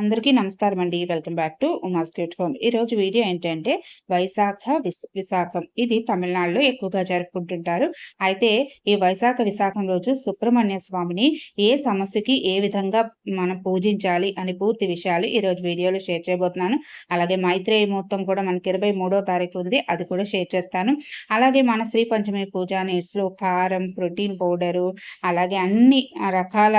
అందరికీ నమస్కారం అండి welcome back to Uma's cute home. ఈ రోజు వీడియో ఏంటంటే వైశాఖ విశాఖం. ఇది తమిళనాడులో ఎక్కువగా జరుపుకుంటుంటారు. అయితే ఈ వైశాఖ విశాఖం రోజు సుబ్రహ్మణ్య స్వామిని ఏ సమస్యకి ఏ విధంగా మనం పూజించాలి అని పూర్తి విషయాలు ఈ రోజు వీడియోలో షేర్ చేయబోతున్నాను. అలాగే మైత్రేయ ముహూర్తం కూడా మనకి ఇరవై మూడో తారీఖు ఉంది. అది కూడా షేర్ చేస్తాను. అలాగే మన శ్రీ పంచమి పూజ నీడ్స్లో కారం ప్రోటీన్ పౌడరు అలాగే అన్ని రకాల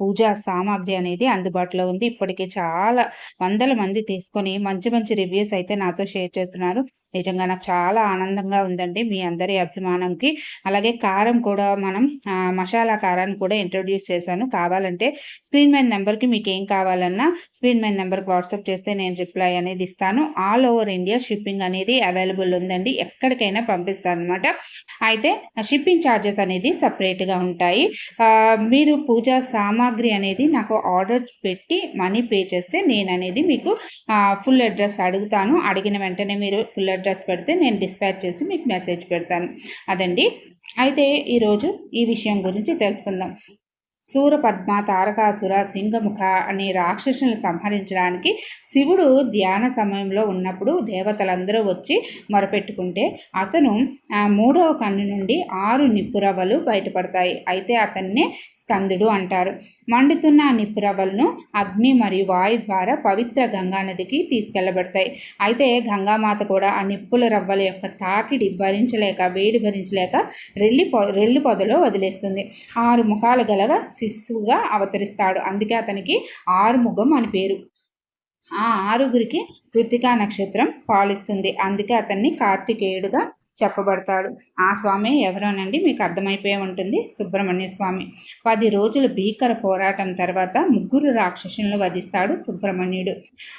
పూజా సామాగ్రి అనేది అందుబాటులో ఉంది. ఇప్పటికి చాలా వందల మంది తీసుకొని మంచి మంచి రివ్యూస్ అయితే నాతో షేర్ చేస్తున్నారు. నిజంగా నాకు చాలా ఆనందంగా ఉందండి మీ అందరి అభిమానంకి. అలాగే కారం కూడా మనం మసాలా కారాన్ని కూడా ఇంట్రొడ్యూస్ చేశాను. కావాలంటే స్క్రీన్ మ్యాన్ నెంబర్కి మీకు ఏం కావాలన్నా స్క్రీన్ మ్యాన్ నెంబర్కి వాట్సాప్ చేస్తే నేను రిప్లై అనేది ఇస్తాను. ఆల్ ఓవర్ ఇండియా షిప్పింగ్ అనేది అవైలబుల్ ఉందండి. ఎక్కడికైనా పంపిస్తాను అనమాట అయితే షిప్పింగ్ ఛార్జెస్ అనేది సపరేట్గా ఉంటాయి. మీరు పూజా సామాగ్రి అనేది నాకు ఆర్డర్ పెట్టి మనీ పే చేస్తే నేను అనేది మీకు ఫుల్ అడ్రస్ అడుగుతాను. అడిగిన వెంటనే మీరు ఫుల్ అడ్రస్ పెడితే నేను డిస్పాచ్ చేసి మీకు మెసేజ్ పెడతాను. అదండి. అయితే ఈరోజు ఈ విషయం గురించి తెలుసుకుందాం. సూరపద్మ తారకాసుర సింగముఖ అనే రాక్షసులను సంహరించడానికి శివుడు ధ్యాన సమయంలో ఉన్నప్పుడు దేవతలందరూ వచ్చి మొరపెట్టుకుంటే అతను మూడవ కన్ను నుండి ఆరు నిప్పురవ్వలు బయటపడతాయి. అయితే అతన్నే స్కందుడు అంటారు. మండుతున్న ఆ అగ్ని మరియు వాయు ద్వారా పవిత్ర గంగా నదికి తీసుకెళ్ళబడతాయి. అయితే గంగామాత కూడా ఆ నిప్పుల రవ్వల యొక్క తాకిడి భరించలేక వేడి భరించలేక రెల్లి పొ రెల్లి పొదలో వదిలేస్తుంది. ఆరు ముఖాలు గలగా శిశువుగా అవతరిస్తాడు. అందుకే అతనికి ఆరుముఖం అని పేరు. ఆ ఆరుగురికి కృతికా నక్షత్రం పాలిస్తుంది. అందుకే అతన్ని కార్తికేయుడుగా చెప్పబడతాడు. ఆ స్వామి ఎవరోనండి? మీకు అర్థమైపోయి ఉంటుంది. సుబ్రహ్మణ్య స్వామి. పది రోజుల భీకర పోరాటం తర్వాత ముగ్గురు రాక్షసులను వధిస్తాడు సుబ్రహ్మణ్యుడు.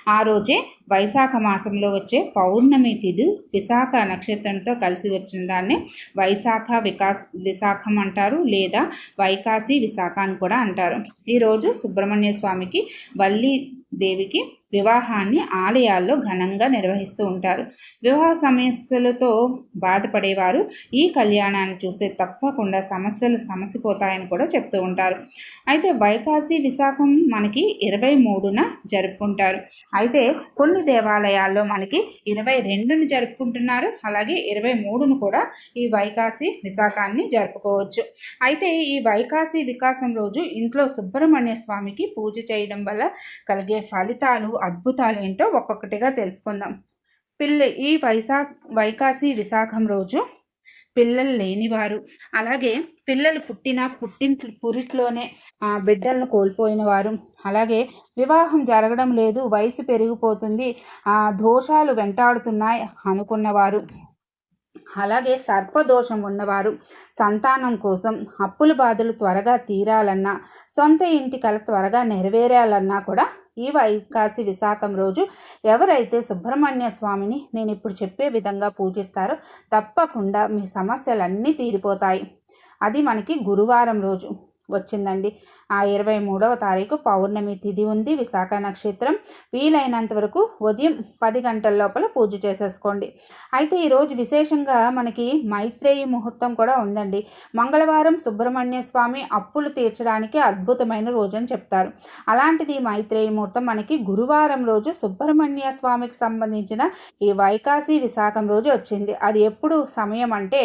ఆ రోజే వైశాఖ మాసంలో వచ్చే పౌర్ణమి తిథి విశాఖ నక్షత్రంతో కలిసి వచ్చిన దాన్ని వైశాఖ వికాస్ విశాఖం అంటారు లేదా వైకాసి విశాఖ అని కూడా అంటారు. ఈరోజు సుబ్రహ్మణ్య స్వామికి వల్లి దేవికి వివాహాన్ని ఆలయాల్లో ఘనంగా నిర్వహిస్తూ ఉంటారు. వివాహ సమస్యలతో బాధపడేవారు ఈ కళ్యాణాన్ని చూస్తే తప్పకుండా సమస్యలు సమసిపోతాయని కూడా చెప్తూ ఉంటారు. అయితే వైకాసి విశాఖం మనకి ఇరవై మూడున జరుపుకుంటారు. అయితే కొన్ని దేవాలయాల్లో మనకి ఇరవై రెండును జరుపుకుంటున్నారు. అలాగే ఇరవై మూడును కూడా ఈ వైకాసి విశాఖాన్ని జరుపుకోవచ్చు. అయితే ఈ వైకాసి వికాసం రోజు ఇంట్లో సుబ్రహ్మణ్య స్వామికి పూజ చేయడం వల్ల కలిగే ఫలితాలు అద్భుతాలు ఏంటో ఒక్కొక్కటిగా తెలుసుకుందాం. పిల్ల ఈ వైశాఖ వైకాసి విశాఖం రోజు పిల్లలు లేనివారు. అలాగే పిల్లలు పుట్టిన పుట్టిన పురిట్లోనే ఆ, బిడ్డలను కోల్పోయిన వారు అలాగే వివాహం జరగడం లేదు వయసు పెరిగిపోతుంది ఆ దోషాలు వెంటాడుతున్నాయి అనుకున్నవారు. అలాగే సర్పదోషం ఉన్నవారు సంతానం కోసం అప్పుల బాధలు త్వరగా తీరాలన్నా సొంత ఇంటి కల త్వరగా నెరవేరాలన్నా కూడా ఈ వైకాసి విశాఖం రోజు ఎవరైతే సుబ్రహ్మణ్య స్వామిని నేను ఇప్పుడు చెప్పే విధంగా పూజిస్తారో తప్పకుండా మీ సమస్యలన్నీ తీరిపోతాయి. అది మనకి గురువారం రోజు. వచ్చిందండి. ఆ ఇరవై మూడవ తారీఖు పౌర్ణమి తిథి ఉంది. విశాఖ నక్షత్రం వీలైనంత వరకు ఉదయం పది గంటల లోపల పూజ చేసేసుకోండి. అయితే ఈరోజు విశేషంగా మనకి మైత్రేయి ముహూర్తం కూడా ఉందండి. మంగళవారం సుబ్రహ్మణ్య స్వామి అప్పులు తీర్చడానికి అద్భుతమైన రోజు అని చెప్తారు. అలాంటిది మైత్రేయి ముహూర్తం మనకి గురువారం రోజు సుబ్రహ్మణ్య స్వామికి సంబంధించిన ఈ వైకాసి విశాఖం రోజు వచ్చింది. అది ఎప్పుడు సమయం అంటే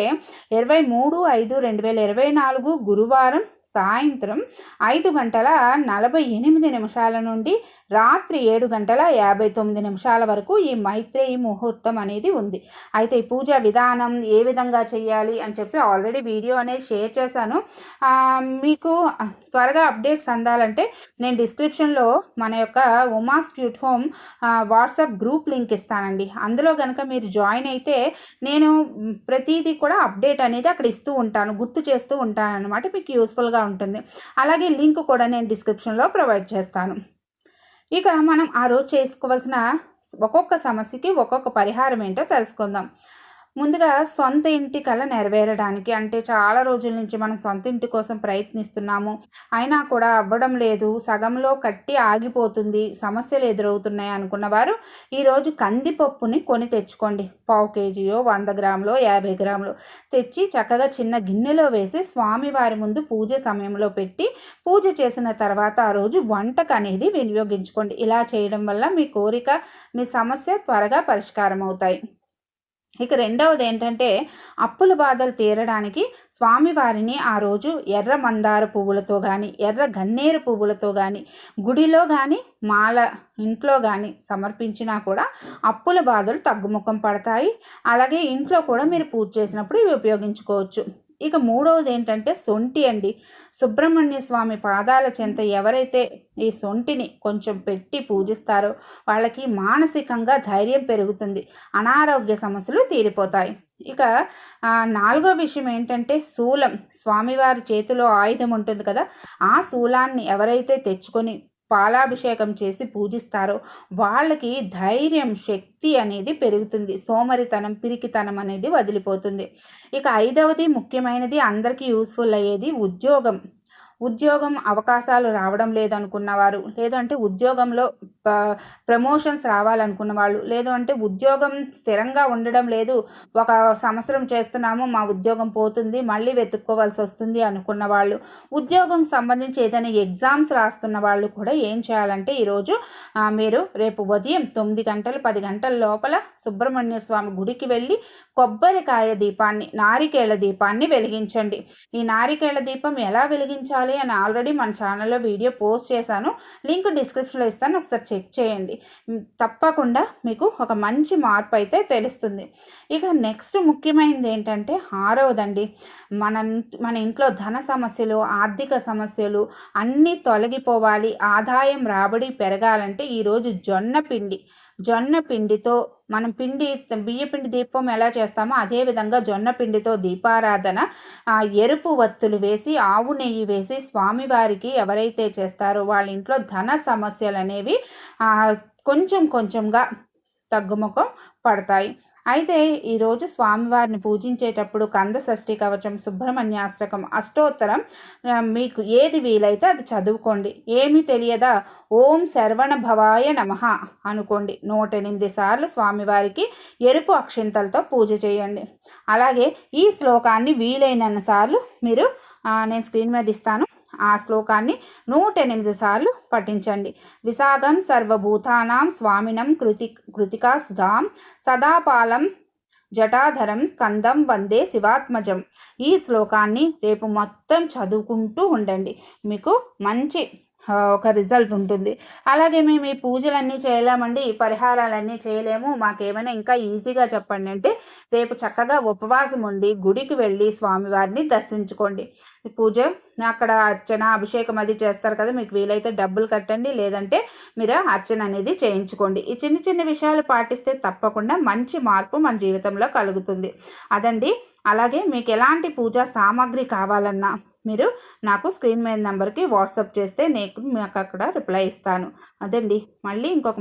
ఇరవై మూడు ఐదు రెండు వేల ఇరవై నాలుగు గురువారం సాయంత్రం ఐదు గంటల నలభై ఎనిమిది నిమిషాల నుండి రాత్రి ఏడు గంటల యాభై తొమ్మిది నిమిషాల వరకు ఈ మైత్రేయి ముహూర్తం అనేది ఉంది. అయితే ఈ పూజ విధానం ఏ విధంగా చేయాలి అని చెప్పి ఆల్రెడీ వీడియో అనేది షేర్ చేశాను. మీకు త్వరగా అప్డేట్స్ అందాలంటే నేను డిస్క్రిప్షన్లో మన యొక్క Uma's cute home WhatsApp group link ఇస్తానండి. అందులో కనుక మీరు జాయిన్ అయితే నేను ప్రతిదీ కూడా అప్డేట్ అనేది అక్కడ ఇస్తూ ఉంటాను గుర్తు చేస్తూ ఉంటాను అనమాట మీకు యూస్ఫుల్గా ఉంటుంది. అలాగే లింక్ కూడా నేను డిస్క్రిప్షన్లో ప్రొవైడ్ చేస్తాను. ఇక మనం ఆ రోజు చేసుకోవాల్సిన ఒక్కొక్క సమస్యకి ఒక్కొక్క పరిహారం ఏంటో తెలుసుకుందాం. ముందుగా సొంత ఇంటి కళ నెరవేరడానికి అంటే చాలా రోజుల నుంచి మనం సొంత ఇంటి కోసం ప్రయత్నిస్తున్నాము. అయినా కూడా అవ్వడం లేదు. సగంలో కట్టి ఆగిపోతుంది. సమస్యలు ఎదురవుతున్నాయి అనుకున్న వారు ఈరోజు కందిపప్పుని కొని తెచ్చుకోండి. పావు కేజీయో వంద గ్రాములో యాభై గ్రాములు తెచ్చి చక్కగా చిన్న గిన్నెలో వేసి స్వామివారి ముందు పూజ సమయంలో పెట్టి పూజ చేసిన తర్వాత ఆ రోజు వంటకు అనేది వినియోగించుకోండి. ఇలా చేయడం వల్ల మీ కోరిక మీ సమస్య త్వరగా పరిష్కారం అవుతాయి ఇక రెండవది ఏంటంటే అప్పుల బాధలు తీరడానికి స్వామివారిని ఆ రోజు ఎర్ర మందార పువ్వులతో కానీ ఎర్ర గన్నేరు పువ్వులతో కానీ గుడిలో కానీ మాల ఇంట్లో కానీ సమర్పించినా కూడా అప్పుల బాధలు తగ్గుముఖం పడతాయి. అలాగే ఇంట్లో కూడా మీరు పూజ చేసినప్పుడు ఇవి ఉపయోగించుకోవచ్చు. ఇక మూడవది ఏంటంటే సొంటి అండి. సుబ్రహ్మణ్య స్వామి పాదాల చెంత ఎవరైతే ఈ సొంటిని కొంచెం పెట్టి పూజిస్తారో వాళ్ళకి మానసికంగా ధైర్యం పెరుగుతుంది. అనారోగ్య సమస్యలు తీరిపోతాయి. ఇక నాలుగో విషయం ఏంటంటే శూలం. స్వామివారి చేతిలో ఆయుధం ఉంటుంది కదా ఆ శూలాన్ని ఎవరైతే తెచ్చుకొని పాలాభిషేకం చేసి పూజిస్తారో. వాళ్ళకి ధైర్యం శక్తి అనేది పెరుగుతుంది. సోమరితనం పిరికితనం అనేది వదిలిపోతుంది. ఇక ఐదవది ముఖ్యమైనది అందరికీ యూస్ఫుల్ అయ్యేది ఉద్యోగం. ఉద్యోగం అవకాశాలు రావడం లేదనుకున్న వారు లేదంటే ఉద్యోగంలో ప్రమోషన్స్ రావాలనుకున్న వాళ్ళు లేదు అంటే ఉద్యోగం స్థిరంగా ఉండడం లేదు ఒక సంవత్సరం చేస్తున్నాము మా ఉద్యోగం పోతుంది మళ్ళీ వెతుక్కోవాల్సి వస్తుంది అనుకున్న వాళ్ళు ఉద్యోగం సంబంధించి ఏదైనా ఎగ్జామ్స్ రాస్తున్న వాళ్ళు కూడా ఏం చేయాలంటే ఈరోజు మీరు రేపు ఉదయం తొమ్మిది గంటలు పది గంటల లోపల సుబ్రహ్మణ్య స్వామి గుడికి వెళ్ళి కొబ్బరికాయ దీపాన్ని నారికేళ దీపాన్ని వెలిగించండి. ఈ నారికేళ దీపం ఎలా వెలిగించాలి? అని ఆల్రెడీ మన ఛానల్లో వీడియో పోస్ట్ చేశాను. లింక్ డిస్క్రిప్షన్లో ఇస్తాను. ఒకసారి చెక్ చేయండి. తప్పకుండా మీకు ఒక మంచి మార్పు అయితే తెలుస్తుంది. ఇక నెక్స్ట్ ముఖ్యమైనది ఏంటంటే ఆరవదండి. మన మన ఇంట్లో ధన సమస్యలు ఆర్థిక సమస్యలు అన్నీ తొలగిపోవాలి. ఆదాయం రాబడి పెరగాలంటే ఈరోజు జొన్న పిండి. జొన్న పిండితో మనం పిండి బియ్య పిండి దీపం ఎలా చేస్తామో అదేవిధంగా జొన్న పిండితో దీపారాధన ఎరుపు వత్తులు వేసి ఆవు నెయ్యి వేసి స్వామివారికి ఎవరైతే చేస్తారో వాళ్ళ ఇంట్లో ధన సమస్యలు అనేవి కొంచెం కొంచెంగా తగ్గుముఖం పడతాయి. అయితే ఈరోజు స్వామివారిని పూజించేటప్పుడు కంద షష్ఠి కవచం సుబ్రహ్మణ్యాష్టకం అష్టోత్తరం మీకు ఏది వీలైతే అది చదువుకోండి. ఏమి తెలియదా? ఓం శరవణ భవాయ నమ అనుకోండి. నూట ఎనిమిది సార్లు స్వామివారికి ఎరుపు అక్షింతలతో పూజ చేయండి. అలాగే ఈ శ్లోకాన్ని వీలైనన్ని సార్లు మీరు నేను స్క్రీన్ మీద ఇస్తాను. ఆ శ్లోకాన్ని నూట ఎనిమిది సార్లు పఠించండి. విశాఖం సర్వభూతానాం స్వామినం కృతి కృతికా సుధాం సదాపాలం జటాధరం స్కందం వందే శివాత్మజం. ఈ శ్లోకాన్ని రేపు మొత్తం చదువుకుంటూ ఉండండి. మీకు మంచి ఒక రిజల్ట్ ఉంటుంది. అలాగే మేము ఈ పూజలన్నీ చేయలేమండి ఈ పరిహారాలన్నీ చేయలేము. మాకేమైనా ఇంకా ఈజీగా చెప్పండి అంటే రేపు చక్కగా ఉపవాసం ఉండి గుడికి వెళ్ళి స్వామివారిని దర్శించుకోండి. పూజ అక్కడ అర్చన అభిషేకం అది చేస్తారు కదా మీకు వీలైతే డబ్బులు కట్టండి లేదంటే మీరు అర్చన అనేది చేయించుకోండి. ఈ చిన్న చిన్న విషయాలు పాటిస్తే తప్పకుండా మంచి మార్పు మన జీవితంలో కలుగుతుంది. అదండి. అలాగే మీకు ఎలాంటి పూజా సామాగ్రి కావాలన్నా మీరు నాకు స్క్రీన్ మీద నెంబర్కి వాట్సాప్ చేస్తే నేను మీకు అక్కడ రిప్లై ఇస్తాను. అదండి. మళ్ళీ ఇంకొక